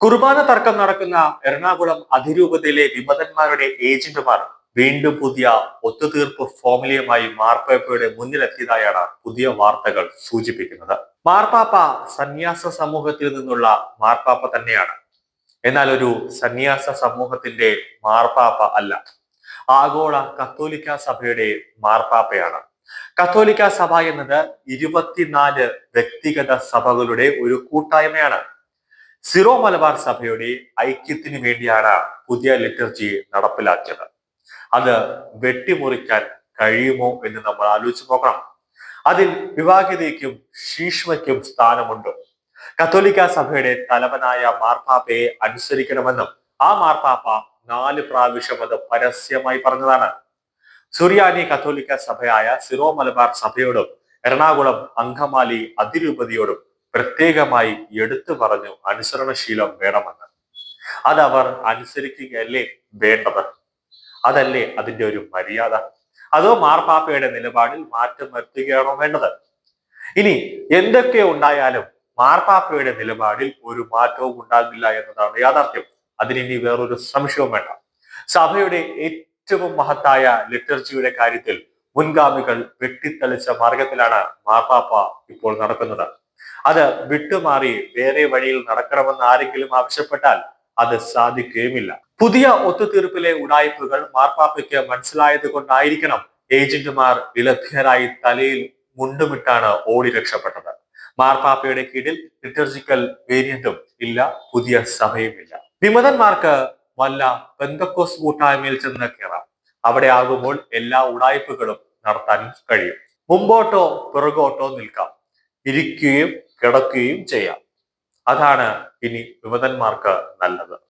കുർബാന തർക്കം നടക്കുന്ന എറണാകുളം അതിരൂപതയിലെ വിമതന്മാരുടെ ഏജന്റുമാർ വീണ്ടും പുതിയ ഒത്തുതീർപ്പ് ഫോമിലയുമായി മാർപ്പാപ്പയുടെ മുന്നിലെത്തിയതായാണ് പുതിയ വാർത്തകൾ സൂചിപ്പിക്കുന്നത്. മാർപ്പാപ്പ സന്യാസ സമൂഹത്തിൽ നിന്നുള്ള മാർപ്പാപ്പ തന്നെയാണ്. എന്നാൽ ഒരു സന്യാസ സമൂഹത്തിന്റെ മാർപ്പാപ്പ അല്ല. ആഗോള കത്തോലിക്ക സഭയുടെ മാർപ്പാപ്പയാണ്. കത്തോലിക്ക സഭ എന്നത് ഇരുപത്തിനാല് വ്യക്തിഗത സഭകളുടെ ഒരു കൂട്ടായ്മയാണ്. സിറോ മലബാർ സഭയുടെ ഐക്യത്തിന് വേണ്ടിയാണ് പുതിയ ലിറ്റർജി നടപ്പിലാക്കിയത്. അത് വെട്ടിമുറിക്കാൻ കഴിയുമോ എന്ന് നമ്മൾ ആലോചിച്ച് നോക്കണം. അതിൽ വിവാഹിതയ്ക്കും ശീഷ്മയ്ക്കും സ്ഥാനമുണ്ട്. കത്തോലിക്ക സഭയുടെ തലവനായ മാർപ്പാപ്പയെ അനുസരിക്കണമെന്നും ആ മാർപ്പാപ്പ നാല് പ്രാവശ്യം അത് പരസ്യമായി പറഞ്ഞതാണ്. സുറിയാനി കത്തോലിക്ക സഭയായ സിറോ മലബാർ സഭയോടും എറണാകുളം അങ്കമാലി അതിരൂപതയോടും പ്രത്യേകമായി എടുത്തു പറഞ്ഞു അനുസരണശീലം വേണമെന്ന്. അതവർ അനുസരിക്കുകയല്ലേ വേണ്ടത്? അതല്ലേ അതിന്റെ ഒരു മര്യാദ? അതോ മാർപ്പാപ്പയുടെ നിലപാടിൽ മാറ്റം വരുത്തുകയാണോ വേണ്ടത്? ഇനി എന്തൊക്കെ ഉണ്ടായാലും മാർപ്പാപ്പയുടെ നിലപാടിൽ ഒരു മാറ്റവും ഉണ്ടാകില്ല എന്നതാണ് യാഥാർത്ഥ്യം. അതിനി വേറൊരു സംശയവും വേണ്ട. സഭയുടെ ഏറ്റവും മഹത്തായ ലിറ്റർജിയുടെ കാര്യത്തിൽ മുൻഗാമികൾ വെട്ടിത്തെളിച്ച മാർഗത്തിലാണ് മാർപ്പാപ്പ ഇപ്പോൾ നടക്കുന്നത്. അത് വിട്ടുമാറി വേറെ വഴിയിൽ നടക്കണമെന്ന് ആരെങ്കിലും ആവശ്യപ്പെട്ടാൽ അത് സാധിക്കുകയുമില്ല. പുതിയ ഒത്തുതീർപ്പിലെ ഉടായ്പകൾ മാർപ്പാപ്പയ്ക്ക് മനസ്സിലായത് കൊണ്ടായിരിക്കണം ഏജന്റുമാർ വിലഭ്യരായി തലയിൽ മുണ്ടുമിട്ടാണ് ഓടി രക്ഷപ്പെട്ടത്. മാർപ്പാപ്പയുടെ കീഴിൽ ലിറ്റർജിക്കൽ വേരിയന്റും ഇല്ല പുതിയ സഭയുമില്ല. വിമതന്മാർക്ക് വല്ല ബന്ധക്കോസ് കൂട്ടായ്മയിൽ ചെന്ന് കയറാം. അവിടെ ആകുമ്പോൾ എല്ലാ ഉടായ്പകളും നടത്താൻ കഴിയും. മുമ്പോട്ടോ പിറകോട്ടോ നിൽക്കാം. ഇരിക്കുകയും കിടക്കുകയും ചെയ്യാം. അതാണ് ഇനി വിമതന്മാർക്ക് നല്ലത്.